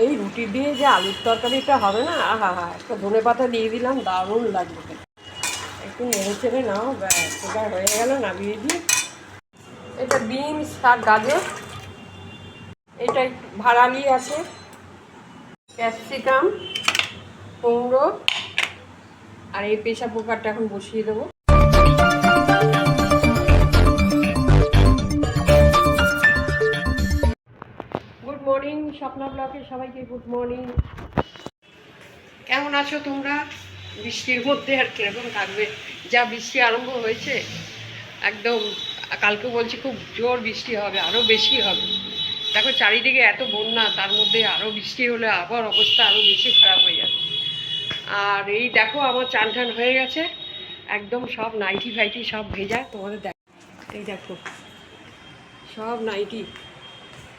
এই রুটি দিয়ে যে আলুর তরকারিটা হবে না? আহা, হা একটা ধনে পাতা দিয়ে দিলাম, দারুণ লাগবে একটু নেড়ে চেড়ে নাও, ব্যাস হয়ে গেল, নামিয়ে দিই। এটা বিনস আর গাজর। এটা ভাড়ালি আছে। ক্যাপসিকাম, কুমড়ো, আর এই পেশা পোকারটা এখন বসিয়ে দেবো। মর্নিং স্বপ্না ব্লকে সবাইকে গুড মর্নিং কেমন আছো তোমরা? বৃষ্টির মধ্যে আর কীরকম থাকবে? যা বৃষ্টি আরম্ভ হয়েছে, একদম কালকে বলছি খুব জোর বৃষ্টি হবে আরও বেশি হবে। দেখো চারিদিকে এত বন্যা, তার মধ্যে আরও বৃষ্টি হলে আবার অবস্থা আরও বেশি খারাপ হয়ে যাবে। আর এই দেখো আমার চান টান হয়ে গেছে, একদম সব নাইটি ফাইটি সব ভেজা, তোমাদের দেখ এই দেখো, সব নাইটি।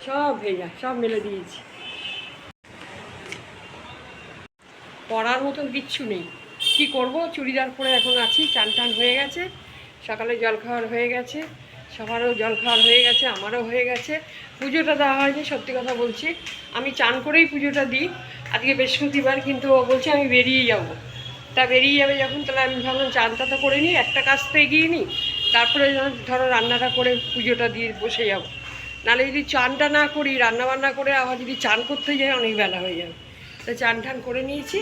সব ভেজা, সব মেলে দিয়েছি। পড়ার মতন কিচ্ছু নেই। কি করব? চুড়িদার পরে এখন আছি, চান টান হয়ে গেছে। সকালে জল খাওয়ার হয়ে গেছে সবারও জল খাওয়ার হয়ে গেছে, আমারও হয়ে গেছে। পুজোটা দেওয়া হয়নি, সত্যি কথা বলছি। আমি চান করেই পুজোটা দিই। আজকে বৃহস্পতিবার, কিন্তু ও বলছে আমি বেরিয়ে যাব। তা বেরিয়ে যাবে যখন, তাহলে আমি ভাবলাম চানটা তো করে নিই, একটা কাজ তো এগিয়ে নিই। তারপরে ধরো রান্নাটা করে পুজোটা দিয়ে বসে যাব। নাহলে যদি চানটা না করি, রান্নাবান্না করে আবার যদি চান করতে যাই, অনেক বেলা হয়ে যাবে। তো চান টান করে নিয়েছি।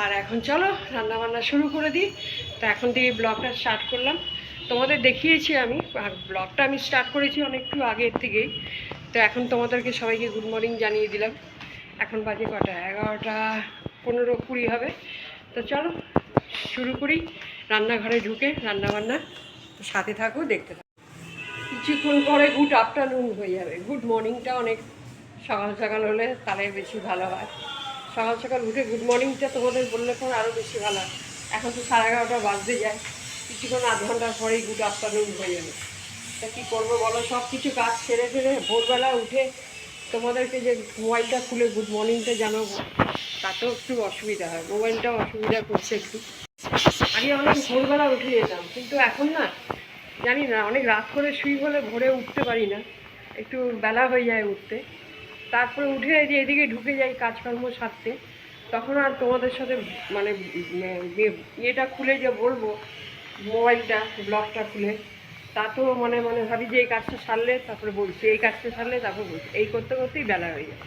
আর এখন চলো, রান্নাবান্না শুরু করে দিই। তো এখন থেকে ব্লগটা স্টার্ট করলাম। তোমাদের দেখিয়েছি আমি, আর ব্লগটা আমি স্টার্ট করেছি অনেকটু আগের থেকেই। তো এখন তোমাদেরকে সবাইকে গুড মর্নিং জানিয়ে দিলাম। এখন বাজে কটা? এগারোটা পনেরো কুড়ি হবে। তো চলো, শুরু করি। রান্নাঘরে ঢুকে রান্নাবান্না। সাথে থাকো, দেখতে থাকো। কিছুক্ষণ পরে গুড আফটারনুন হয়ে যাবে। গুড মর্নিংটা অনেক সকাল সকাল হলে তাহলে বেশি ভালো হয়। সকাল সকাল উঠে গুড মর্নিংটা তোমাদের বললে পর আরও বেশি ভালো হয়। এখন তো সাড়ে এগারোটা বাজতে যায়। কিছুক্ষণ আধ ঘণ্টার পরেই গুড আফটারনুন হয়ে যাবে। তা কী করব বলো? সব কিছু কাজ সেরে ফেলে ভোরবেলা উঠে তোমাদেরকে যে মোবাইলটা খুলে গুড মর্নিংটা জানাব, তাতেও একটু অসুবিধা হয়। মোবাইলটাও অসুবিধা করছে একটু। আগে অনেক ভোরবেলা উঠে যেতাম, কিন্তু এখন না জানি না অনেক রাত করে শুই বলে ভোরে উঠতে পারি না। একটু বেলা হয়ে যায় উঠতে। তারপরে উঠে যে এদিকে ঢুকে যাই কাজকর্ম সারতে তখন আর তোমাদের সাথে মানে উম, ইয়ে- ইয়েটা খুলে যে বলব মোবাইলটা ব্লগটা খুলে তা তো মানে মানে ভাবি যে এই কাজটা সারলে তারপরে বলছি এই কাজটা সারলে তারপর বলছি। এই করতে করতেই বেলা হয়ে যায়।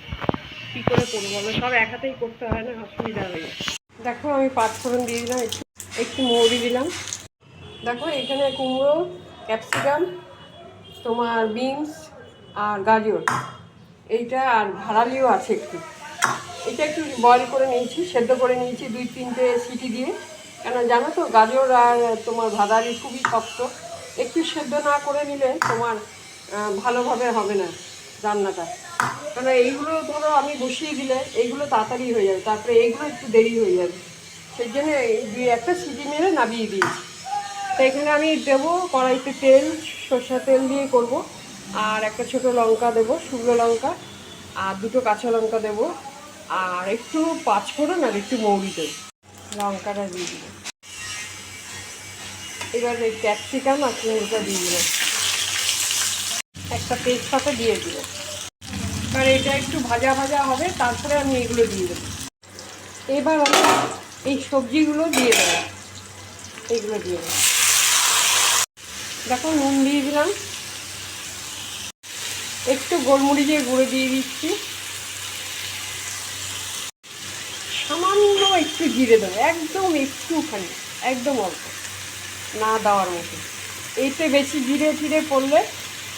কী করে করব বলো? সব এক হাতেই করতে হয় না অসুবিধা হয়ে যায়। দেখো আমি পাঁচফোড়ন দিয়ে দিলাম একটু একটু মৌরি দিলাম। দেখো, এখানে কুমড়ো ক্যাপসিকাম তোমার বিনস আর গাজর। এইটা আর ভাড়ালিও আছে একটু। এটা একটু বয়েল করে নিয়েছি, সেদ্ধ করে নিয়েছি দুই তিনটে সিটি দিয়ে। কেন জানো তো, গাজর আর তোমার ভাড়ালি খুবই শক্ত। একটু সেদ্ধ না করে নিলে তোমার ভালোভাবে হবে না রান্নাটা। কারণ এইগুলো ধরো আমি বসিয়ে দিলে, এইগুলো তাড়াতাড়ি হয়ে যাবে। তারপরে এইগুলো একটু দেরি হয়ে যাবে। সেই জন্য দুই একটা সিটি মেরে নামিয়ে দিয়েছি। তো এখানে আমি দেবো কড়াইতে তেল সর্ষা তেল দিয়ে করব। আর একটা ছোট লঙ্কা দেবো, শুকনো লঙ্কা, আর দুটো কাঁচা লঙ্কা দেবো। আর একটু পাঁচফোড়ন আর একটু মৌরি দেবো। লঙ্কাটা দিয়ে দিব। এবার এই ক্যাপসিকাম আর কুমড়োটা দিয়ে দেবো। একটা তেজপাতা দিয়ে দিব। এবার এটা একটু ভাজা ভাজা হবে, তারপরে আমি এগুলো দিয়ে দেবো। এবার আমি এই সবজিগুলো দিয়ে দেবো। এইগুলো দিয়ে দেবো। দেখো, নুন দিয়ে দিলাম। একটু গোলমরিচের গুঁড়ো দিয়ে দিচ্ছি। সামান্য একটু জিরে দেবো, একদম একটুখানি, একদম অল্প, না দেওয়ার মতো। এতে বেশি জিরে টিরে পড়লে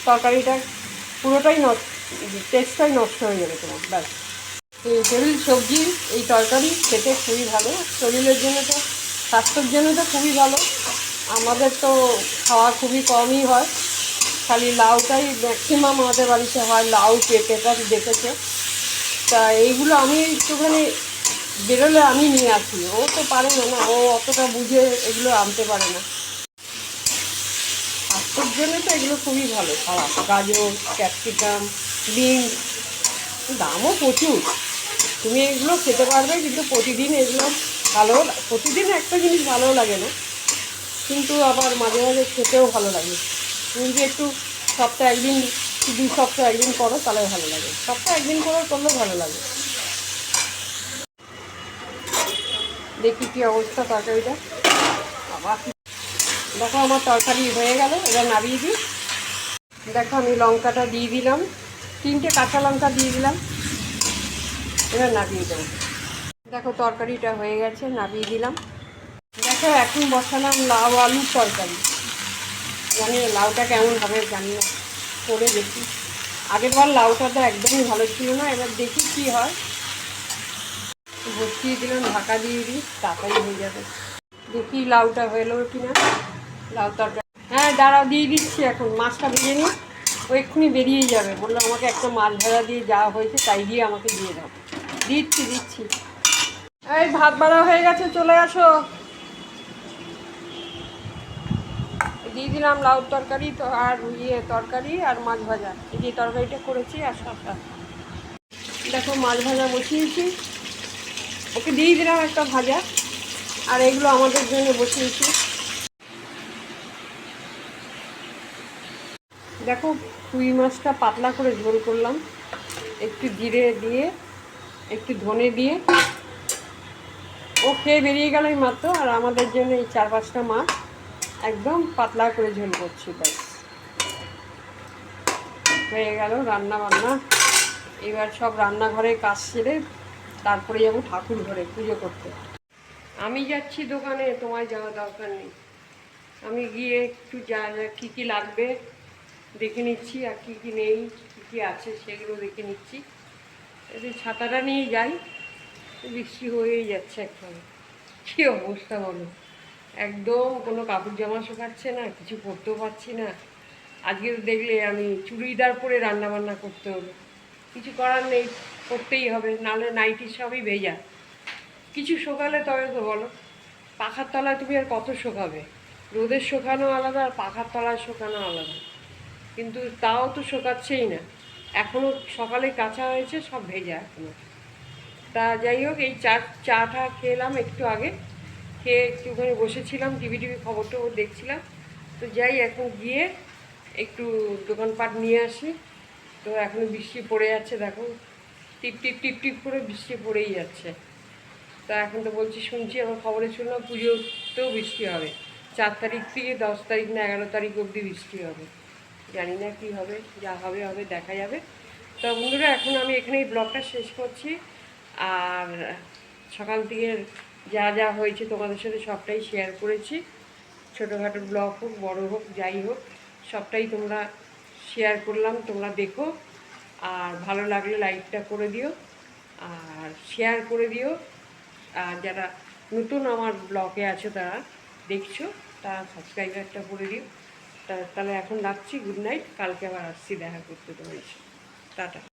তরকারিটা পুরোটাই নষ্ট, টেস্টটাই নষ্ট হয়ে যাবে তোমার, ব্যাস। টেবিল সবজি, এই তরকারি খেতে খুবই ভালো, শরীরের জন্য তো, স্বাস্থ্যের জন্য তো খুবই ভালো। আমাদের তো খাওয়া খুবই কমই হয়। খালি লাউটাই ম্যাক্সিমাম আমাদের বাড়িতে হয়, লাউ পেঁপে তো দেখেছ? তা এইগুলো আমি একটুখানি বেরোলে আমি নিয়ে আসি। ও তো পারে না না, ও অতটা বুঝে এগুলো আনতে পারে না। স্বাস্থ্যের জন্য তো এগুলো খুবই ভালো। খাওয়া, গাজর, ক্যাপসিকাম বিনস দামও প্রচুর। তুমি এগুলো খেতে পারবে, কিন্তু প্রতিদিন এগুলো ভালো, প্রতিদিন একটা জিনিস ভালো লাগে না। কিন্তু আবার মাঝে মাঝে খেতেও ভালো লাগে। তুমি যদি একটু সপ্তাহে একদিন দু সপ্তাহ একদিন করো, তাহলে ভালো লাগে। সপ্তাহে একদিন করো করলেও ভালো লাগে। দেখি কী অবস্থা তরকারিটা। আবার দেখো, আমার তরকারি হয়ে গেল, এবার নামিয়ে দিই। দেখো, আমি লঙ্কাটা দিয়ে দিলাম। তিনটে কাঁচা লঙ্কা দিয়ে দিলাম। এবার নামিয়ে দেবো। দেখো, তরকারিটা হয়ে গেছে, নামিয়ে দিলাম। দেখো, এখন বসালাম লাউ আলুর তরকারি। জানি না লাউটা কেমন হবে জানি না, করে দেখি। আগের বার লাউটা তো একদমই ভালো ছিল না, এবার দেখি কি হয়। বসিয়ে দিলাম, ঢাকা দিয়ে দিই তাড়াতাড়ি হয়ে যাবে। দেখি লাউটা হলো কি না লাউ তরকারি হ্যাঁ দাঁড়াও দিয়ে দিচ্ছি এখন। মাছটা ভেজে নিই। ও এক্ষুনি বেরিয়ে যাবে। বলল, আমাকে একটা মাছ ভাজা দিয়ে যাওয়া হয়েছে, তাই দিয়ে আমাকে দিয়ে দাও। দিচ্ছি দিচ্ছি। এই, ভাত বাড়া হয়ে গেছে, চলে আসো। দিয়ে দিলাম লাউ তরকারি তো আর ইয়ে তরকারি আর মাছ ভাজা। এই যে তরকারিটা করেছি আর সাতটা দেখো মাছ ভাজা বসিয়েছি। ওকে দিয়ে দিলাম একটা ভাজা। আর এগুলো আমাদের জন্য বসিয়েছি। দেখো পুঁই মাছটা পাতলা করে ঝোল করলাম। একটু জিরে দিয়ে, একটু ধনে দিয়ে। ও খেয়ে বেরিয়ে গেল মাত্র। আর আমাদের জন্য এই চার পাঁচটা মাছ। একদম পাতলা করে ঝোল করছি, ব্যাস। হয়ে গেল রান্না বান্না। এবার সব রান্নাঘরে কাজ সেরে তারপরে যাব ঠাকুর ঘরে পুজো করতে। আমি যাচ্ছি দোকানে তোমার যাওয়া দরকার নেই। আমি গিয়ে একটু যা যা কী কী লাগবে দেখে নিচ্ছি, আর কী কী নেই, কী কী আছে সেগুলো দেখে নিচ্ছি। এই ছাতাটা নিয়ে যাই, বৃষ্টি হয়েই যাচ্ছে একদম কী অবস্থা বলো? একদম কোনো কাপড় জামা শোকাচ্ছে না, কিছু করতেও পারছি না। আজকে তো দেখলে আমি চুড়িদার পরে রান্না বান্না করতে হবে কিছু করার নেই, করতেই হবে, নাহলে নাইটি সবই ভেজা। কিছু শোকালে তবে তো বলো, পাখার তলায় তুমি আর কত শোকাবে? রোদের শোকানো আলাদা আর পাখার তলায় শোকানো আলাদা। কিন্তু তাও তো শোকাচ্ছেই না। এখনও সকালে কাঁচা হয়েছে, সব ভেজা এখনও তা যাই হোক, এই চা, চাটা খেলাম একটু আগে। খেয়ে একটুখানি বসেছিলাম টিভি টিভি খবর টবর দেখছিলাম। তো যাই, এখন গিয়ে একটু দোকানপাট নিয়ে আসি। তো এখনও বৃষ্টি পড়ে যাচ্ছে, দেখো। টিপ টিপ টিপ টিপ করে বৃষ্টি পড়েই যাচ্ছে। তা এখন তো বলছি, শুনছি আমার খবরে শুনলাম পুজোতেও বৃষ্টি হবে। চার তারিখ থেকে দশ তারিখ না এগারো তারিখ অবধি বৃষ্টি হবে। জানি না কী হবে, যা হবে হবে, দেখা যাবে। তো বন্ধুরা, এখন আমি এখানেই ব্লগটা শেষ করছি। আর সকাল থেকে যা যা হয়েছে তোমাদের সাথে সবটাই শেয়ার করেছি। ছোটোখাটো ব্লগ হোক, বড় হোক, যাই হোক, সবটাই তোমরা শেয়ার করলাম, তোমরা দেখো। আর ভালো লাগলে লাইকটা করে দিও, আর শেয়ার করে দিও। আর যারা নতুন আমার ব্লগে আছে তারা দেখছ, তারা সাবস্ক্রাইবারটা করে দিও। তাহলে এখন রাখছি গুড নাইট কালকে আবার আসছি, দেখা করতে তোমার টাটা।